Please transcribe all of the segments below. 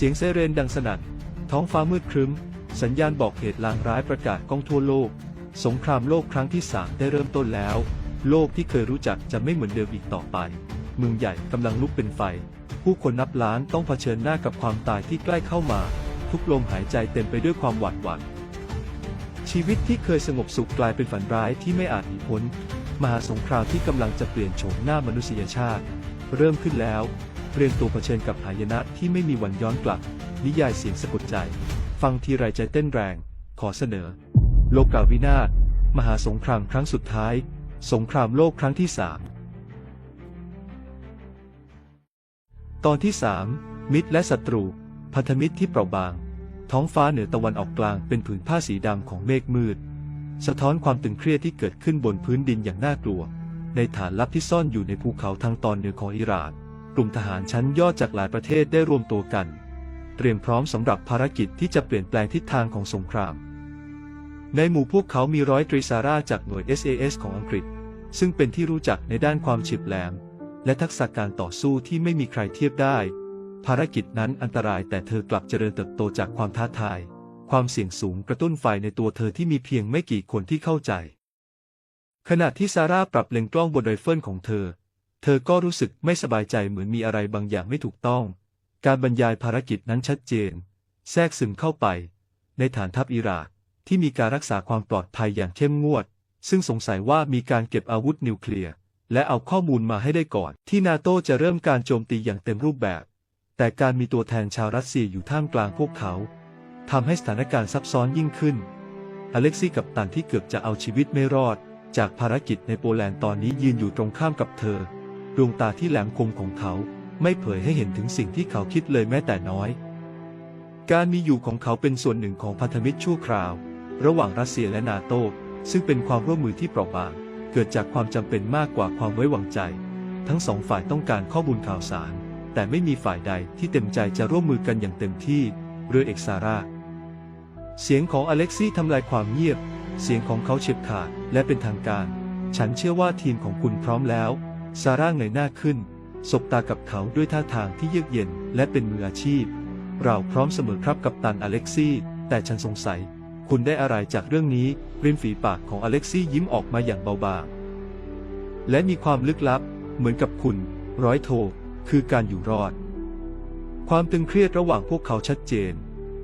เสียงไซเรนดังสนั่น ท้องฟ้ามืดครึ้ม สัญญาณบอกเหตุลางร้ายประกาศก้องทั่วโลก สงครามโลกครั้งที่สามได้เริ่มต้นแล้ว โลกที่เคยรู้จักจะไม่เหมือนเดิมอีกต่อไป เมืองใหญ่กำลังลุกเป็นไฟ ผู้คนนับล้านต้องเผชิญหน้ากับความตายที่ใกล้เข้ามา ทุกลมหายใจเต็มไปด้วยความหวาดหวั่นชีวิตที่เคยสงบสุขกลายเป็นฝันร้ายที่ไม่อาจหนีพ้น มหาสงครามที่กำลังจะเปลี่ยนโฉมหน้ามนุษยชาติ เริ่มขึ้นแล้ว เรียมตัวเผชิญกับหายนะที่ไม่มีวันย้อนกลับ นิยายเสียงสะกดใจ ฟังทีไรใจเต้นแรง ขอเสนอ โลกาวินาศมหาสงครามครั้งสุดท้าย สงครามโลกครั้งที่สามตอนที่สามมิตรและศัตรู พันธมิตรที่เปราะบาง ท้องฟ้าเหนือตะวันออกกลางเป็นผืนผ้าสีดำของเมฆมืด สะท้อนความตึงเครียดที่เกิดขึ้นบนพื้นดินอย่างน่ากลัว ในฐานลับที่ซ่อนอยู่ในภูเขาทางตอนเหนือของอิหร่าน ลุ่มทหารชั้นยอดจากหลายประเทศได้รวมตัวกัน เตรียมพร้อมสำหรับภารกิจที่จะเปลี่ยนแปลงทิศทางของสงคราม ในหมู่พวกเขามีร้อยตรีซาร่าจากหน่วย SAS ของอังกฤษ ซึ่งเป็นที่รู้จักในด้านความฉิบแหลม และทักษะการต่อสู้ที่ไม่มีใครเทียบได้ ภารกิจนั้นอันตรายแต่เธอกลับเจริญเติบโตจากความท้าทาย ความเสี่ยงสูงกระตุ้นไฟในตัวเธอที่มีเพียงไม่กี่คนที่เข้าใจ ขณะที่ซาร่าปรับเล็งกล้องบนไรเฟิลของเธอ เธอก็รู้สึกไม่สบายใจเหมือนมีอะไรบางอย่างไม่ถูกต้อง การบรรยายภารกิจนั้นชัดเจน แทรกซึมเข้าไป ในฐานทัพอิร่านที่มีการรักษาความปลอดภัยอย่างเข้มงวด ซึ่งสงสัยว่ามีการเก็บอาวุธนิวเคลียร์และเอาข้อมูลมาให้ได้ก่อนที่นาโตจะเริ่มการโจมตีอย่างเต็มรูปแบบ แต่การมีตัวแทนชาวรัสเซียอยู่ท่ามกลางพวกเขาทำให้สถานการณ์ซับซ้อนยิ่งขึ้น อเล็กซี่กับตันที่เกือบจะเอาชีวิตไม่รอด จากภารกิจในโปแลนด์ตอนนี้ยืนอยู่ตรงข้ามกับเธอ ดวงตาที่แหลมคมของเขาไม่เผยให้เห็นถึงสิ่งที่เขาคิดเลยแม้แต่น้อย การมีอยู่ของเขาเป็นส่วนหนึ่งของพันธมิตรชั่วคราว ระหว่างรัสเซียและนาโต ซึ่งเป็นความร่วมมือที่เปราะบาง เกิดจากความจำเป็นมากกว่าความไว้วางใจ ทั้งสองฝ่ายต้องการข้อมูลข่าวสาร แต่ไม่มีฝ่ายใดที่เต็มใจจะร่วมมือกันอย่างเต็มที่ เรือเอกซาร่า เสียงของอเล็กซี่ทำลายความเงียบ เสียงของเขาเฉียบขาดและเป็นทางการ ฉันเชื่อว่าทีมของคุณพร้อมแล้ว ซาร่าเงยหน้าขึ้น สบตากับเขาด้วยท่าทางที่เยือกเย็นและเป็นมืออาชีพ เราพร้อมเสมอครับกับตันอเล็กซี่ แต่ฉันสงสัย คุณได้อะไรจากเรื่องนี้ริมฝีปากของอเล็กซี่ยิ้มออกมาอย่างเบาบาง และมีความลึกลับ เหมือนกับคุณ ร้อยโท คือการอยู่รอด ความตึงเครียดระหว่างพวกเขาชัดเจน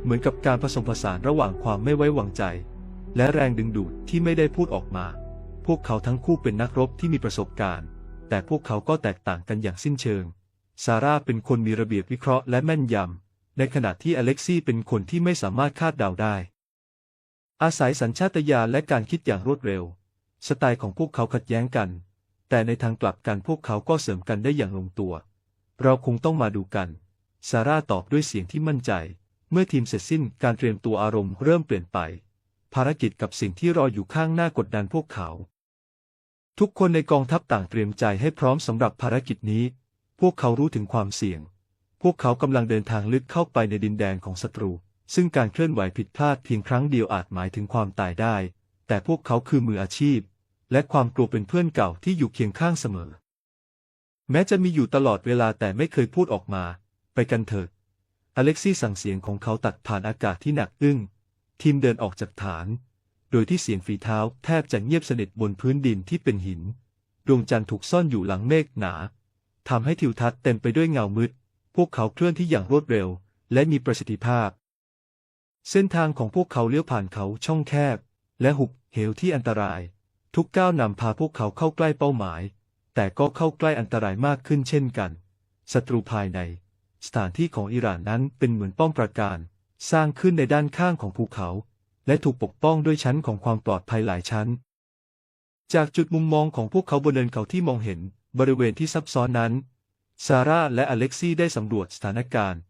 เหมือนกับการผสมผสานระหว่างความไม่ไว้วางใจ และแรงดึงดูดที่ไม่ได้พูดออกมา พวกเขาทั้งคู่เป็นนักรบที่มีประสบการณ์ แต่พวกเขาก็แตกต่างกันอย่างสิ้นเชิง ซาร่าเป็นคนมีระเบียบวิเคราะห์และแม่นยำ ในขณะที่อเล็กซี่เป็นคนที่ไม่สามารถคาดเดาได้ อาศัยสัญชาตญาณและการคิดอย่างรวดเร็ว สไตล์ของพวกเขาขัดแย้งกัน แต่ในทางกลับกันพวกเขาก็เสริมกันได้อย่างลงตัว เราคงต้องมาดูกัน ซาร่าตอบด้วยเสียงที่มั่นใจ เมื่อทีมเสร็จสิ้นการเตรียมตัวอารมณ์เริ่มเปลี่ยนไป ภารกิจกับสิ่งที่รออยู่ข้างหน้ากดดันพวกเขา ทุกคนในกองทัพต่างเตรียมใจให้พร้อมสำหรับภารกิจนี้ พวกเขารู้ถึงความเสี่ยง พวกเขากำลังเดินทางลึกเข้าไปในดินแดนของศัตรู ซึ่งการเคลื่อนไหวผิดพลาดเพียงครั้งเดียวอาจหมายถึงความตายได้ แต่พวกเขาคือมืออาชีพ และความกลัวเป็นเพื่อนเก่าที่อยู่เคียงข้างเสมอ แม้จะมีอยู่ตลอดเวลาแต่ไม่เคยพูดออกมา ไปกันเถิด อเล็กซี่สั่งเสียงของเขาตัดผ่านอากาศที่หนักอึ้ง ทีมเดินออกจากฐาน โดยที่เสียงฝีเท้าแทบจะเงียบสนิทบนพื้นดินที่เป็นหิน ดวงจันทร์ถูกซ่อนอยู่หลังเมฆหนาทำให้ทิวทัศน์เต็มไปด้วยเงามืด พวกเขาเคลื่อนที่อย่างรวดเร็ว และมีประสิทธิภาพ เส้นทางของพวกเขาเลี้ยวผ่านเขาช่องแคบ และหุบเหวที่อันตราย ทุกก้าวนำพาพวกเขาเข้าใกล้เป้าหมาย แต่ก็เข้าใกล้อันตรายมากขึ้นเช่นกัน ศัตรูภายใน สถานที่ของอิหร่านนั้นเป็นเหมือนป้อมปราการ สร้างขึ้นในด้านข้างของภูเขา และถูกปกป้องด้วยชั้นของความปลอดภัยหลายชั้น จากจุดมุมมองของพวกเขาบนเนินเขาที่มองเห็นบริเวณที่ซับซ้อนนั้น ซาร่าและอเล็กซี่ได้สำรวจสถานการณ์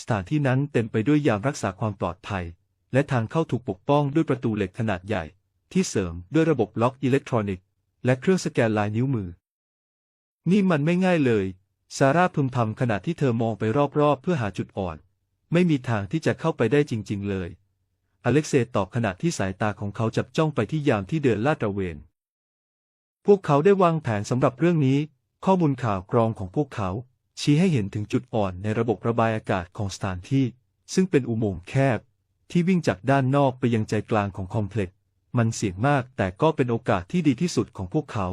สถานที่นั้นเต็มไปด้วยยามรักษาความปลอดภัย และทางเข้าถูกปกป้องด้วยประตูเหล็กขนาดใหญ่ ที่เสริมด้วยระบบล็อกอิเล็กทรอนิกส์และเครื่องสแกนลายนิ้วมือ นี่มันไม่ง่ายเลย ซาร่าพึมพำขณะที่เธอมองไปรอบๆ เพื่อหาจุดอ่อน ไม่มีทางที่จะเข้าไปได้จริง ๆ เลย อเล็กเซย์ตอบขณะที่สายตาของเขาจับจ้องไปที่ยามที่เดินลาดตระเวน พวกเขาได้วางแผนสำหรับเรื่องนี้ ข้อมูลข่าวกรองของพวกเขา ชี้ให้เห็นถึงจุดอ่อนในระบบระบายอากาศของสถานที่ ซึ่งเป็นอุโมงค์แคบ ที่วิ่งจากด้านนอกไปยังใจกลางของคอมเพล็กซ์ มันเสี่ยงมากแต่ก็เป็นโอกาสที่ดีที่สุดของพวกเขา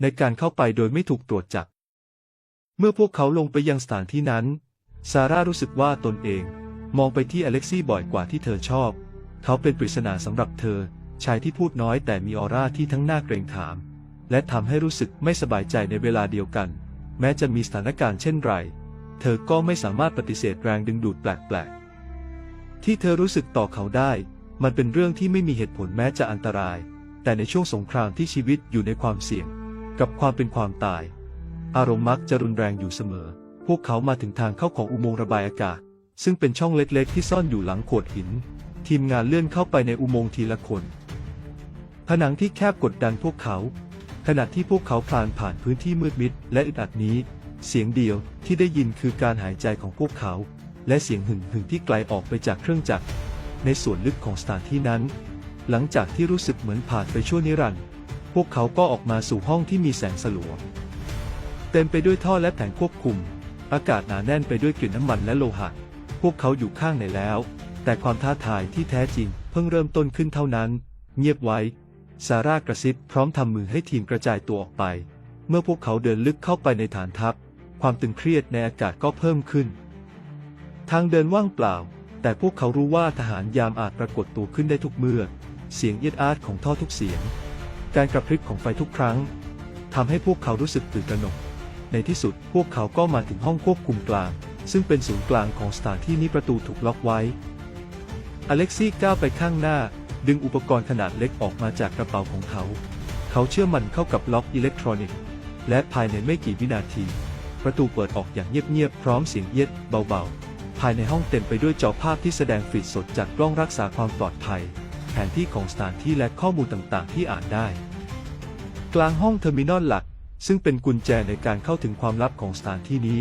ในการเข้าไปโดยไม่ถูกตรวจจับ เมื่อพวกเขาลงไปยังสถานที่นั้น ซาร่ารู้สึกว่าตนเอง มองไปที่อเล็กซี่บ่อยกว่าที่เธอชอบ เขาเป็นปริศนาสำหรับเธอ ชายที่พูดน้อยแต่มีออร่าที่ทั้งน่าเกรงขาม และทำให้รู้สึกไม่สบายใจในเวลาเดียวกัน แม้จะมีสถานการณ์เช่นไร เธอก็ไม่สามารถปฏิเสธแรงดึงดูดแปลกๆ ที่เธอรู้สึกต่อเขาได้ มันเป็นเรื่องที่ไม่มีเหตุผลแม้จะอันตราย แต่ในช่วงสงครามที่ชีวิตอยู่ในความเสี่ยง กับความเป็นความตาย อารมณ์มักจะรุนแรงอยู่เสมอ พวกเขามาถึงทางเข้าของอุโมงค์ระบายอากาศ ซึ่งเป็นช่องเล็กๆ ที่ซ่อนอยู่หลังโขดหิน ทีมงานเลื่อนเข้าไปในอุโมงค์ทีละคน ผนังที่แคบกดดันพวกเขา ขณะที่พวกเขาผ่านผ่านพื้นที่มืดมิดและอึดอัดนี้ เสียงเดียวที่ได้ยินคือการหายใจของพวกเขา และเสียงหึ่งหึ่งที่ไกลออกไปจากเครื่องจักร ในส่วนลึกของสถานที่นั้น หลังจากที่รู้สึกเหมือนผ่านไปชั่วนิรันดร์พวกเขาก็ออกมาสู่ห้องที่มีแสงสลัวเต็มไปด้วยท่อและแผงควบคุม อากาศหนาแน่นไปด้วยกลิ่นน้ำมันและโลหะ พวกเขาอยู่ข้างไหนแล้ว แต่ความท้าทายที่แท้จริงเพิ่งเริ่มต้นขึ้นเท่านั้น เงียบไว้ ซาร่ากระซิบพร้อมทำมือให้ทีมกระจายตัวออกไป เมื่อพวกเขาเดินลึกเข้าไปในฐานทัพ ความตึงเครียดในอากาศก็เพิ่มขึ้น ทางเดินว่างเปล่า แต่พวกเขารู้ว่าทหารยามอาจปรากฏตัวขึ้นได้ทุกเมื่อ เสียงเอียดอาร์ตของท่อทุกเสียง การกระพริบของไฟทุกครั้งทำให้พวกเขารู้สึกตื่นตระหนก ในที่สุดพวกเขาก็มาถึงห้องควบคุมกลาง ซึ่งเป็นศูนย์กลางของสถานที่นี้ประตูถูกล็อกไว้ อเล็กซี่ก้าวไปข้างหน้า ดึงอุปกรณ์ขนาดเล็กออกมาจากกระเป๋าของเขา เขาเชื่อมันเข้ากับล็อกอิเล็กทรอนิกส์ และภายในไม่กี่วินาที ประตูเปิดออกอย่างเงียบๆ พร้อมเสียงเอียดเบาๆ ภายในห้องเต็มไปด้วยจอภาพที่แสดงฟีดสดจากกล้องรักษาความปลอดภัย แผนที่ของสถานที่และข้อมูลต่างๆ ที่อ่านได้ กลางห้องเทอร์มินอลหลัก ซึ่งเป็นกุญแจในการเข้าถึงความลับของสถานที่นี้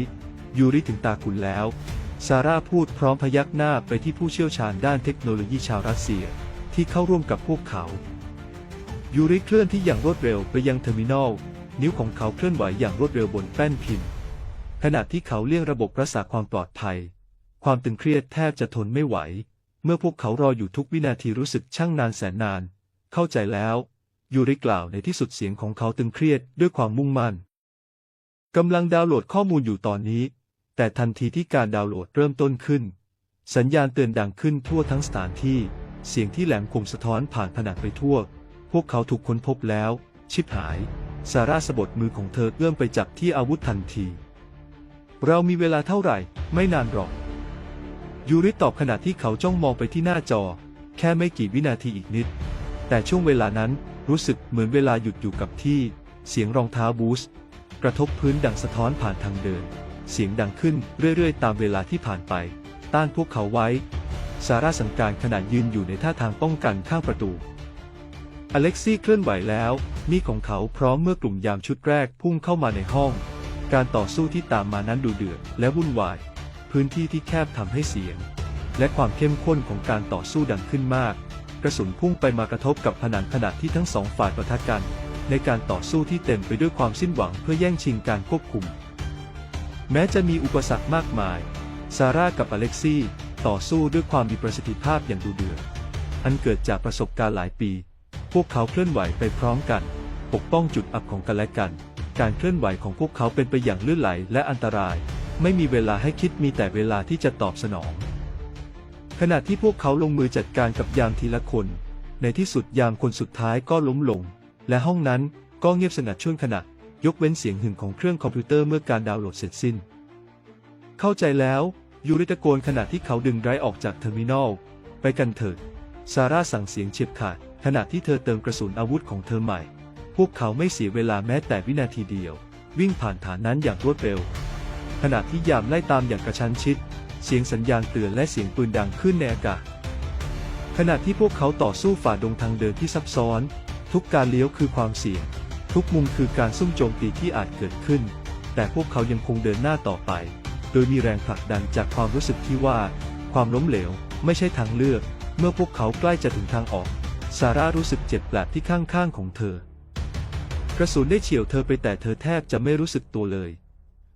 ยูริถึงตาคุณแล้ว ซาร่าพูดพร้อมพยักหน้าไปที่ผู้เชี่ยวชาญด้านเทคโนโลยีชาวรัสเซีย ที่เข้าร่วมกับพวกเขา ยูริเคลื่อนที่อย่างรวดเร็วไปยังเทอร์มินอล นิ้วของเขาเคลื่อนไหวอย่างรวดเร็วบนแป้นพิมพ์ ขณะที่เขาเลี่ยงระบบรักษาความปลอดภัย ความตึงเครียดแทบจะทนไม่ไหว เมื่อพวกเขารออยู่ทุกวินาทีรู้สึกช่างนานแสนนาน เข้าใจแล้วยูริกล่าวในที่สุดเสียงของเขาตึงเครียดด้วยความมุ่งมั่นกำลังดาวน์โหลดข้อมูลอยู่ตอนนี้ แต่ทันทีที่การดาวน์โหลดเริ่มต้นขึ้น สัญญาณเตือนดังขึ้นทั่วทั้งสถานที่ เสียงที่แหลมคมสะท้อนผ่านผนังไปทั่ว พวกเขาถูกค้นพบแล้ว ชิบหาย ซาร่าสะบดมือของเธอเอื้อมไปจับที่อาวุธทันที เรามีเวลาเท่าไหร่ ไม่นานหรอก ยูริตอบขณะที่เขาจ้องมองไปที่หน้าจอ แค่ไม่กี่วินาทีอีกนิด แต่ช่วงเวลานั้นรู้สึกเหมือนเวลาหยุดอยู่กับที่ เสียงรองเท้าบูสต์กระทบพื้นดังสะท้อนผ่านทางเดิน เสียงดังขึ้นเรื่อยๆ ตามเวลาที่ผ่านไป ต้านพวกเขาไว้ ซาร่าสังการขณะยืนอยู่ในท่าทางป้องกันข้างประตู อเล็กซี่เคลื่อนไหวแล้ว มีของเขาพร้อมเมื่อกลุ่มยามชุดแรกพุ่งเข้ามาในห้อง การต่อสู้ที่ตามมานั้นดูเดือดและวุ่นวาย พื้นที่ที่แคบทำให้เสียง และความเข้มข้นของการต่อสู้ดังขึ้นมาก กระสุนพุ่งไปมากระทบกับผนังขณะที่ทั้งสองฝ่ายประทะกัน ในการต่อสู้ที่เต็มไปด้วยความสิ้นหวังเพื่อแย่งชิงการควบคุม แม้จะมีอุปสรรคมากมาย ซาร่ากับอเล็กซี่ต่อสู้ด้วยความมีประสิทธิภาพอย่างดูเดือด อันเกิดจากประสบการณ์หลายปี พวกเขาเคลื่อนไหวไปพร้อมกัน ปกป้องจุดอับของกันและกัน การเคลื่อนไหวของพวกเขาเป็นไปอย่างลื่นไหลและอันตราย ไม่มีเวลาให้คิดมีแต่เวลาที่จะตอบสนอง ขณะที่พวกเขาลงมือจัดการกับยามทีละคน ในที่สุดยามคนสุดท้ายก็ล้มลง และห้องนั้นก็เงียบสงัดช่วงขณะ ยกเว้นเสียงหึ่งของเครื่องคอมพิวเตอร์เมื่อการดาวน์โหลดเสร็จสิ้น เข้าใจแล้วยูริตะโกนขณะที่เขาดึงไรออกจากเทอร์มินอล ไปกันเถิด ซาร่าสั่งเสียงเฉียบขาด ขณะที่เธอเติมกระสุนอาวุธของเธอใหม่ พวกเขาไม่เสียเวลาแม้แต่วินาทีเดียว วิ่งผ่านฐานนั้นอย่างรวดเร็ว ขณะที่ยามไล่ตามอย่างกระชั้นชิด เสียงสัญญาณเตือนและเสียงปืนดังขึ้นในอากาศ ขณะที่พวกเขาต่อสู้ฝ่าดงทางเดินที่ซับซ้อน ทุกการเลี้ยวคือความเสี่ยง ทุกมุมคือการซุ่มโจมตีที่อาจเกิดขึ้น แต่พวกเขายังคงเดินหน้าต่อไป โดยมีแรงผลักดันจากความรู้สึกที่ว่า ความล้มเหลว ไม่ใช่ทางเลือก เมื่อพวกเขาใกล้จะถึงทางออก ซาร่ารู้สึกเจ็บแปลบที่ข้างๆของเธอ กระสุนได้เฉียวเธอไปแต่เธอแทบจะไม่รู้สึกตัวเลย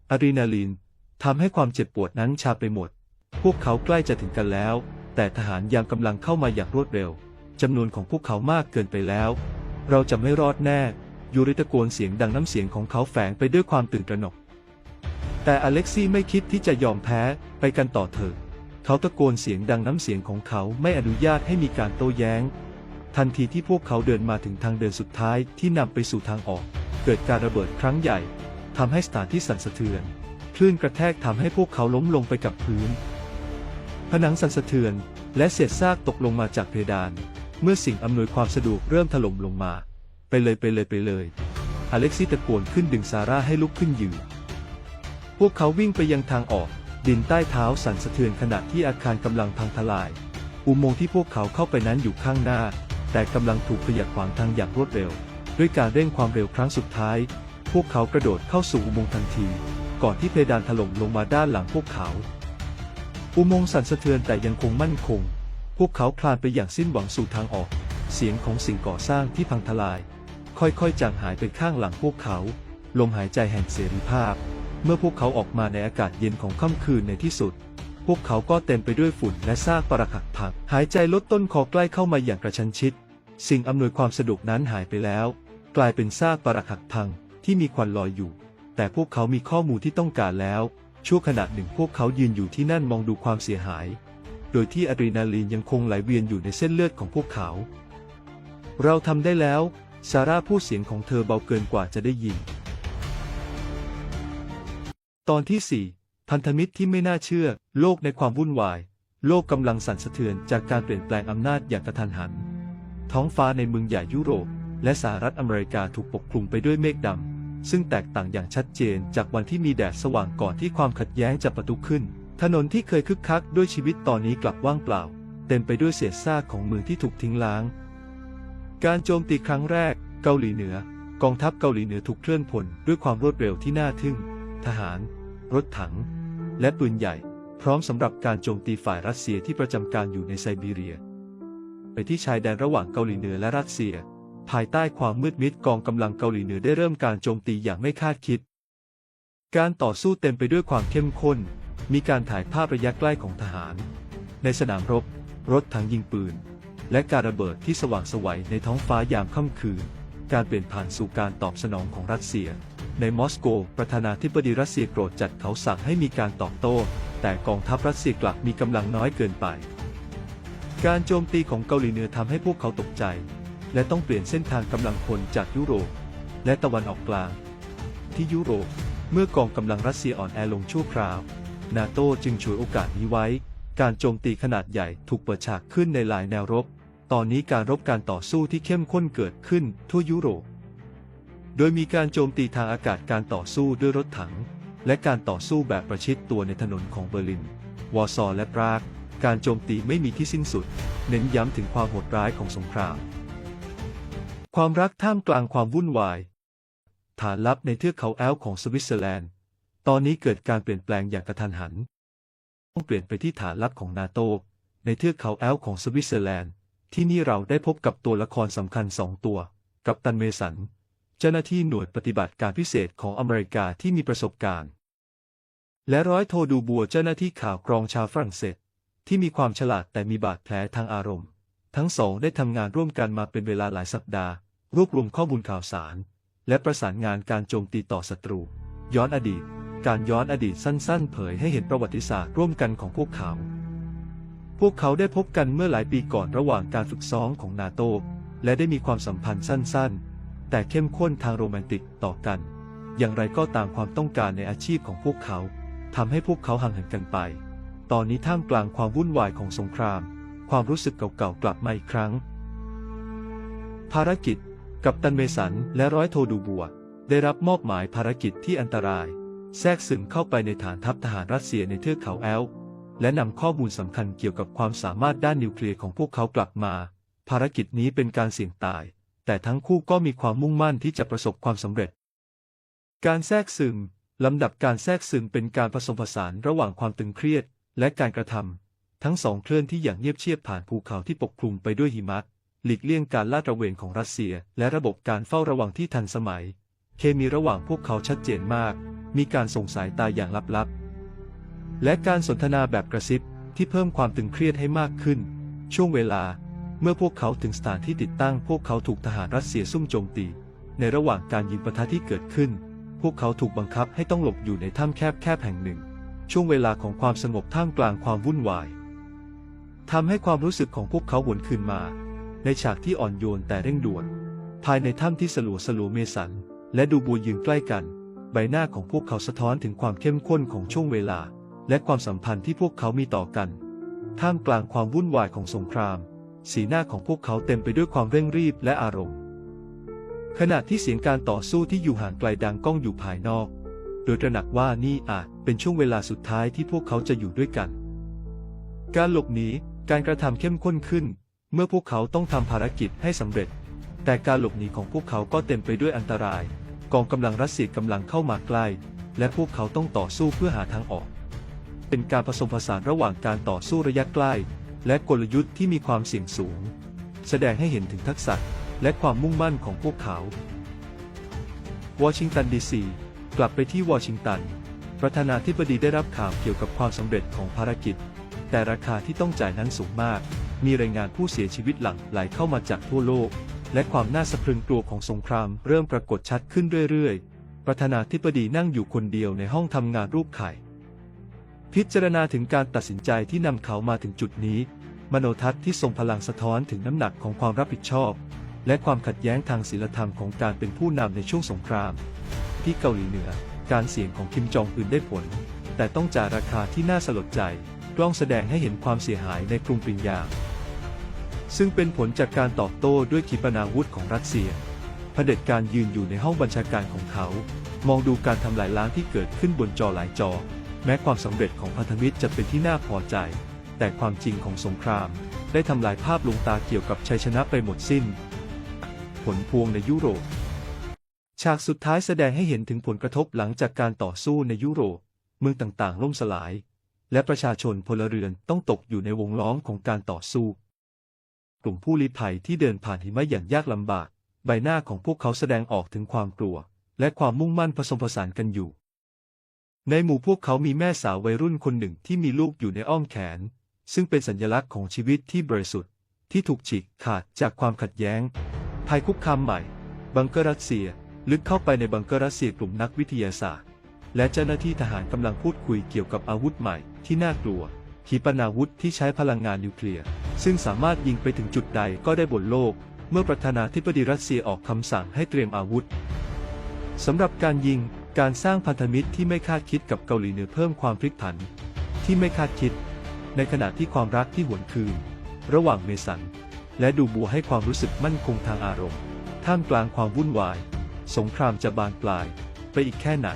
อะดรีนาลีนทำให้ความเจ็บปวดนั้นชาไปหมด พวกเขาใกล้จะถึงกันแล้ว แต่ทหารยามกำลังเข้ามาอย่างรวดเร็วจำนวนของพวกเขามากเกินไปแล้ว เราจะไม่รอดแน่ ยูริตะโกนเสียงดังน้ำเสียงของเขาแฝงไปด้วยความตื่นตระหนก แต่อเล็กซี่ไม่คิดที่จะยอมแพ้ไปกันต่อเถอะเขาตะโกนเสียงดังน้ำเสียงของเขาไม่อนุญาตให้มีการโต้แย้ง ทันทีที่พวกเขาเดินมาถึงทางเดินสุดท้ายที่นำไปสู่ทางออก เกิดการระเบิดครั้งใหญ่ทำให้สถานที่สั่นสะเทือนคลื่นกระแทกทำให้พวกเขาล้มลงไปกับพื้น ผนังสั่นสะเทือนและเศษซากตกลงมาจากเพดาน เมื่อสิ่งอำนวยความสะดวกเริ่มถล่มลงมา ไปเลยไปเลยไปเลย อเล็กซี่ตะโกนขึ้นดึงซาร่าให้ลุกขึ้นยืน พวกเขาวิ่งไปยังทางออก ดินใต้เท้าสั่นสะเทือนขณะที่อาคารกำลังพังทลาย อุโมงค์ที่พวกเขาเข้าไปนั้นอยู่ข้างหน้า แต่กำลังถูกขยับขวางทางอย่างรวดเร็ว ด้วยการเร่งความเร็วครั้งสุดท้าย พวกเขากระโดดเข้าสู่อุโมงค์ทันที ก่อนที่เพดานถล่มลงมาด้านหลังพวกเขา อุโมงค์สั่นสะเทือนแต่ยังคงมั่นคง พวกเขาคลานไปอย่างสิ้นหวังสู่ทางออกเสียงของสิ่งก่อสร้างที่พังทลาย ค่อยๆ จางหายไปข้างหลังพวกเขา ลมหายใจแห่งเสรีภาพ เมื่อพวกเขาออกมาในอากาศเย็นของค่ำคืนในที่สุดพวกเขาก็เต็มไปด้วยฝุ่นและซากปรักหักพังหายใจลดต้นคอใกล้เข้ามาอย่างกระชั้นชิด สิ่งอำนวยความสะดวกนั้นหายไปแล้ว กลายเป็นซากปรักหักพังที่มีควันลอยอยู่ แต่พวกเขามีข้อมูลที่ต้องการแล้ว ชั่วขณะหนึ่งพวกเขายืนอยู่ที่นั่นมองดูความเสียหาย โดยที่อะดรีนาลีนยังคงไหลเวียนอยู่ในเส้นเลือดของพวกเขา เราทำได้แล้ว ซาร่าพูดเสียงของเธอเบาเกินกว่าจะได้ยิน ตอนที่ 4 พันธมิตรที่ไม่น่าเชื่อ โลกในความวุ่นวาย โลกกำลังสั่นสะเทือนจากการเปลี่ยนแปลงอำนาจอย่างกระทันหัน ท้องฟ้าในเมืองใหญ่ยุโรป และสหรัฐอเมริกาถูกปกคลุมไปด้วยเมฆดำ ซึ่งแตกต่างอย่างชัดเจนจากวันที่มีแดดสว่างก่อนที่ความขัดแย้งจะประทุขึ้น ถนนที่เคยคึกคักด้วยชีวิตตอนนี้กลับว่างเปล่า เต็มไปด้วยเศษซากของเมืองที่ถูกทิ้งล้าง การโจมตีครั้งแรก เกาหลีเหนือ กองทัพเกาหลีเหนือถูกเคลื่อนพลด้วยความรวดเร็วที่น่าทึ่ง ทหาร รถถัง และปืนใหญ่ พร้อมสำหรับการโจมตีฝ่ายรัสเซียที่ประจำการอยู่ในไซบีเรีย ไปที่ชายแดนระหว่างเกาหลีเหนือและรัสเซีย ภายใต้ความมืดมิดกองกำลังเกาหลีเหนือได้เริ่มการโจมตีอย่างไม่คาดคิด การต่อสู้เต็มไปด้วยความเข้มข้น มีการถ่ายภาพระยะใกล้ของทหาร ในสนามรบ รถถังยิงปืน และการระเบิดที่สว่างสวัยในท้องฟ้ายามค่ำคืน การเปลี่ยนผ่านสู่การตอบสนองของรัสเซีย ในมอสโก ประธานาธิบดีรัสเซียโกรธจัดเขาสั่งให้มีการตอบโต้ แต่กองทัพรัสเซียกลับมีกำลังน้อยเกินไป การโจมตีของเกาหลีเหนือทำให้พวกเขาตกใจ และต้องเปลี่ยนเส้นทางกำลังพลจากยุโรป และตะวันออกกลาง ที่ยุโรปเมื่อกองกำลังรัสเซียอ่อนแอลงชั่วคราว นาโตจึงฉวยโอกาสนี้ไว้ การโจมตีขนาดใหญ่ถูกเปิดฉากขึ้นในหลายแนวรบ ตอนนี้การรบการต่อสู้ที่เข้มข้นเกิดขึ้นทั่วยุโรป โดยมีการโจมตีทางอากาศการต่อสู้ด้วยรถถัง และการต่อสู้แบบประชิดตัวในถนนของเบอร์ลิน วอร์ซอและปราก การโจมตีไม่มีที่สิ้นสุด เน้นย้ำถึงความโหดร้ายของสงคราม ความรักท่ามกลางความวุ่นวาย ฐานลับในเทือกเขาแอลป์ของสวิตเซอร์แลนด์ ตอนนี้เกิดการเปลี่ยนแปลงอย่างกระทันหัน ต้องเปลี่ยนไปที่ฐานลับของนาโตในเทือกเขาแอลป์ของสวิตเซอร์แลนด์ ที่นี่เราได้พบกับตัวละครสำคัญสองตัว กับตันเมสัน เจ้าหน้าที่หน่วยปฏิบัติการพิเศษของอเมริกาที่มีประสบการณ์ และร้อยโทดูบัวเจ้าหน้าที่ข่าวกรองชาวฝรั่งเศส ที่มีความฉลาดแต่มีบาดแผลทางอารมณ์ ทั้งสองได้ทำงานร่วมกันมาเป็นเวลาหลายสัปดาห์ รวบรวมข้อมูลข่าวสาร และประสานงานการโจมตีต่อศัตรู ย้อนอดีต การย้อนอดีตสั้น ๆ เผยให้เห็นประวัติศาสตร์ร่วมกันของพวกเขา พวกเขาได้พบกันเมื่อหลายปีก่อนระหว่างการฝึกซ้อมของนาโต และได้มีความสัมพันธ์สั้นๆ แต่เข้มข้นทางโรแมนติกต่อกัน อย่างไรก็ตามความต้องการในอาชีพของพวกเขาทำให้พวกเขาห่างเหินกันไป ตอนนี้ท่ามกลางความวุ่นวายของสงคราม ความรู้สึกเก่าๆกลับมาอีกครั้ง ภารกิจ กับตันเมสันและร้อยโทดูบัว ได้รับมอบหมายภารกิจที่อันตราย แทรกซึมเข้าไปในฐานทัพทหารรัสเซียในเทือกเขาแอล และนำข้อมูลสำคัญเกี่ยวกับความสามารถด้านนิวเคลียร์ของพวกเขากลับมา ภารกิจนี้เป็นการเสี่ยงตาย แต่ทั้งคู่ก็มีความมุ่งมั่นที่จะประสบความสำเร็จ การแทรกซึมลำดับการแทรกซึมเป็นการผสมผสานระหว่างความตึงเครียด และการกระทำทั้งสองเคลื่อนที่อย่างเงียบเชียบผ่านภูเขาที่ปกคลุมไปด้วยหิมะหลีกเลี่ยงการลาดตระเวนของรัสเซีย และระบบการเฝ้าระวังที่ทันสมัย เคมีระหว่างพวกเขาชัดเจนมาก มีการส่งสายตาอย่างลับๆ และการสนทนาแบบกระซิบที่เพิ่มความตึงเครียดให้มากขึ้น ช่วงเวลา เมื่อพวกเขาถึงสถานที่ติดตั้ง พวกเขาถูกทหารรัสเซียซุ่มโจมตี ในระหว่างการยิงปะทะที่เกิดขึ้น พวกเขาถูกบังคับให้ต้องหลบอยู่ในถ้ำแคบๆแห่งหนึ่ง ช่วงเวลาของความสงบท่ามกลางความวุ่นวายทำให้ความรู้สึกของพวกเขาวนคืนมา ในฉากที่อ่อนโยนแต่เร่งด่วน ภายในถ้ำที่สลัวสลัวเมสัน และดูบูยืนใกล้กัน ใบหน้าของพวกเขาสะท้อนถึงความเข้มข้นของช่วงเวลา และความสัมพันธ์ที่พวกเขามีต่อกัน ท่ามกลางความวุ่นวายของสงคราม สีหน้าของพวกเขาเต็มไปด้วยความเร่งรีบและอารมณ์ ขณะที่เสียงการต่อสู้ที่อยู่ห่างไกลดังก้องอยู่ภายนอก โดยตระหนักว่านี่อาจเป็นช่วงเวลาสุดท้ายที่พวกเขาจะอยู่ด้วยกัน การหลบหนีการกระทำเข้มข้นขึ้น เมื่อพวกเขาต้องทำภารกิจให้สำเร็จ แต่การหลบหนีของพวกเขาก็เต็มไปด้วยอันตราย กองกำลังรัสเซียกำลังเข้ามาใกล้ และพวกเขาต้องต่อสู้เพื่อหาทางออก เป็นการผสมผสานระหว่างการต่อสู้ระยะใกล้ และกลยุทธ์ที่มีความเสี่ยงสูง แสดงให้เห็นถึงทักษะและความมุ่งมั่นของพวกเขา วอชิงตันดีซีกลับไปที่วอชิงตัน ประธานาธิบดีได้รับข่าวเกี่ยวกับความสำเร็จของภารกิจ แต่ราคาที่ต้องจ่ายนั้นสูงมาก มีรายงานผู้เสียชีวิตหลังไหลเข้ามาจากทั่วโลก และความน่าสะพรึงกลัวของสงครามเริ่มปรากฏชัดขึ้นเรื่อยๆ ประธานาธิบดีนั่งอยู่คนเดียวในห้องทำงานรูปไข่ พิจารณาถึงการตัดสินใจที่นำเขามาถึงจุดนี้ มโนทัศน์ที่ทรงพลังสะท้อนถึงน้ำหนักของความรับผิดชอบ และความขัดแย้งทางศีลธรรมของการเป็นผู้นำในช่วงสงคราม ที่เกาหลีเหนือ การเสี่ยงของคิมจองอึนได้ผล แต่ต้องจ่ายราคาที่น่าสลดใจ กล้องแสดงให้เห็นความเสียหายในกรุงปิงยางซึ่งเป็นผลจากการตอบโต้ด้วยขีปนาวุธของรัสเซียเผด็จการยืนอยู่ในห้องบัญชาการของเขา มองดูการทำลายล้างที่เกิดขึ้นบนจอหลายจอ แม้ความสำเร็จของพันธมิตรจะเป็นที่น่าพอใจ แต่ความจริงของสงคราม ได้ทำลายภาพลวงตาเกี่ยวกับชัยชนะไปหมดสิ้น ผลพวงในยุโรป ฉากสุดท้ายแสดงให้เห็นถึงผลกระทบหลังจากการต่อสู้ในยุโรป เมืองต่างๆ ล่มสลาย และประชาชนพลเรือนต้องตกอยู่ในวงล้อมของการต่อสู้ กลุ่มผู้ลี้ภัยที่เดินผ่านหิมะอย่างยากลำบาก ใบหน้าของพวกเขาแสดงออกถึงความกลัว และความมุ่งมั่นผสมผสานกันอยู่ ในหมู่พวกเขามีแม่สาววัยรุ่นคนหนึ่งที่มีลูกอยู่ในอ้อมแขน ซึ่งเป็นสัญลักษณ์ของชีวิตที่บริสุทธิ์ที่ถูกฉีกขาดจากความขัดแย้ง ภัยคุกคามใหม่ บังเกอร์รัสเซีย ลึกเข้าไปในบังเกอร์รัสเซียกลุ่มนักวิทยาศาสตร์ และเจ้าหน้าที่ทหารกำลังพูดคุยเกี่ยวกับอาวุธใหม่ที่น่ากลัว ขีปนาวุธที่ใช้พลังงานนิวเคลียร์ ซึ่งสามารถยิงไปถึงจุดใดก็ได้บนโลก เมื่อประธานาธิบดีรัสเซียออกคำสั่งให้เตรียมอาวุธสำหรับการยิง การสร้างพันธมิตรที่ไม่คาดคิดกับเกาหลีเหนือเพิ่มความพลิกผัน ที่ไม่คาดคิด ในขณะที่ความรักที่หวนคืน ระหว่างเมสัน และดูบัวให้ความรู้สึกมั่นคงทางอารมณ์ ท่ามกลางความวุ่นวาย สงครามจะบานปลาย ไปอีกแค่ไหน